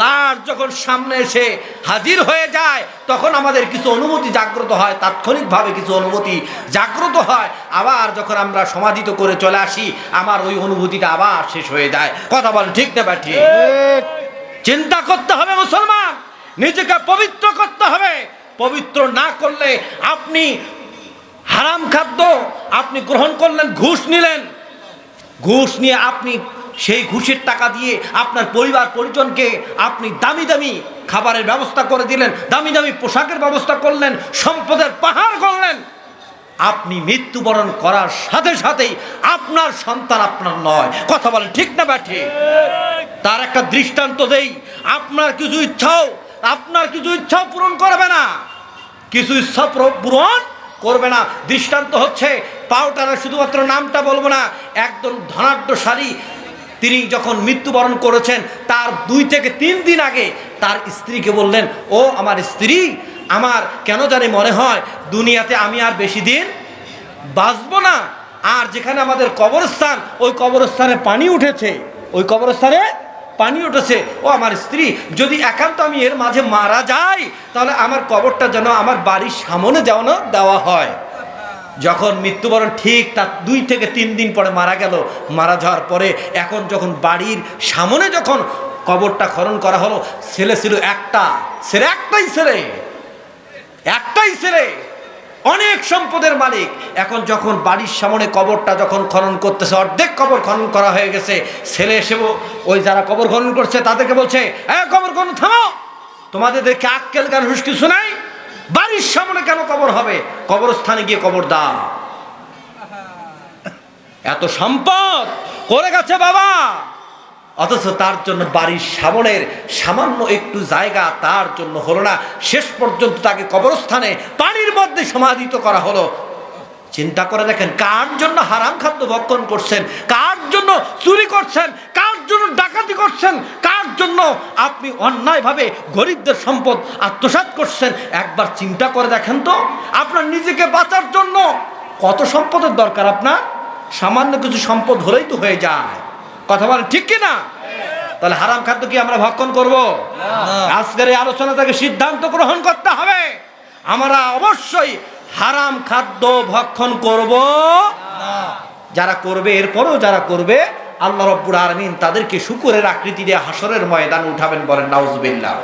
লাশ যখন সামনে এসে হাজির হয়ে যায়, তখন আমাদের কিছু অনুমতি জাগ্রত হয়, তাৎক্ষণিকভাবে কিছু অনুমতি জাগ্রত হয়। আবার যখন আমরা সমাধিত করে চলে আসি, আমার ওই অনুভূতিটা আবার শেষ হয়ে যায়। কথা বলেন ঠিক না ব্যাঠি চিন্তা করতে হবে মুসলমান, নিজেকে পবিত্র করতে হবে। পবিত্র না করলে আপনি হারাম খাদ্য, আপনি গ্রহণ করলেন, ঘুষ নিলেন। ঘুষ নিয়ে আপনি সেই ঘুষের টাকা দিয়ে আপনার পরিবার, পরিজনকে আপনি দামি দামি খাবারের ব্যবস্থা করে দিলেন, দামি দামি পোশাকের ব্যবস্থা করলেন, সম্পদের পাহাড় করলেন। আপনি মৃত্যুবরণ করার সাথে সাথেই আপনার সন্তান আপনার নয়। কথা বলেন ঠিক না ব্যাঠে? তার একটা দৃষ্টান্ত দেই, আপনার কিছু ইচ্ছাও, আপনার কিছু ইচ্ছাও পূরণ করবে না। কিছু ইচ্ছা পূরণ করবে না। দৃষ্টান্ত হচ্ছে পাউটারা শুধুমাত্র নামটা বলব না, একদম ধনাঢ্যশালী তিনি যখন মৃত্যুবরণ করেছেন, তার দুই থেকে তিন দিন আগে তার স্ত্রীকে বললেন, ও আমার স্ত্রী, আমার কেন জানি মনে হয় দুনিয়াতে আমি আর বেশি দিন বাঁচবো না। আর যেখানে আমাদের কবরস্থান, ওই কবরস্থানে পানি উঠেছে, ওই কবরস্থানে পানি উঠেছে। ও আমার স্ত্রী, যদি একান্ত আমি এর মাঝে মারা যাই, তাহলে আমার কবরটা যেন আমার বাড়ির সামনে যেন দেওয়া হয়। যখন মৃত্যুবরণ ঠিক তার দুই থেকে তিন দিন পরে মারা গেল, মারা যাওয়ার পরে এখন যখন বাড়ির সামনে যখন কবরটা খনন করা হলো, ছেলে ছিল একটা, ছেলে একটাই ছেলে একটাই ছেলে, অনেক সম্পদের মালিক। এখন যখন বাড়ির সামনে কবরটা যখন খনন করতেছে, অর্ধেক কবর খনন করা হয়ে গেছে, ছেলে এসে ওই যারা কবর খনন করছে তাদেরকে বলছে হ্যাঁ কবর খনন থামো তোমাদের আক্কেল গান হুস কিছু নাই বাড়ির সামনে কেন কবর হবে? কবরস্থানে গিয়ে কবর দাও। এত সম্পদ করে গেছে বাবা। অথচ তার জন্য বাড়ির সামনের সামান্য একটু জায়গা তার জন্য হলো না। শেষ পর্যন্ত তাকে কবরস্থানে পানির মধ্যে সমাধিত করা হলো। চিন্তা করে দেখেন, কার জন্য হারাম খাদ্য ভক্ষণ করছেন, কার জন্য চুরি করছেন, কার জন্য ডাকাতি করছেন? কার জন্য? আপনি অন্যায়ভাবে গরিবদের সম্পদ আত্মসাৎ করছেন। একবার চিন্তা করে দেখেন তো আপনার নিজেকে বাঁচার জন্য কত সম্পদের দরকার আপনার? সামান্য কিছু সম্পদ হলেই তো হয়ে যায়। কথা বলেন ঠিক কি না? তাহলে হারাম খাদ্য কি আমরা ভক্ষণ করব? আজকের এই আলোচনা থেকে সিদ্ধান্ত গ্রহণ করতে হবে। আমরা অবশ্যই হারাম খাদ্য ভক্ষণ করব। যারা করবে এরপরও যারা করবে আল্লাহ রব্বুর আরমিন তাদেরকে শুকুরের আকৃতি দিয়ে হাসরের ময়দান উঠাবেন বলেন নাউজবিল্লাহ।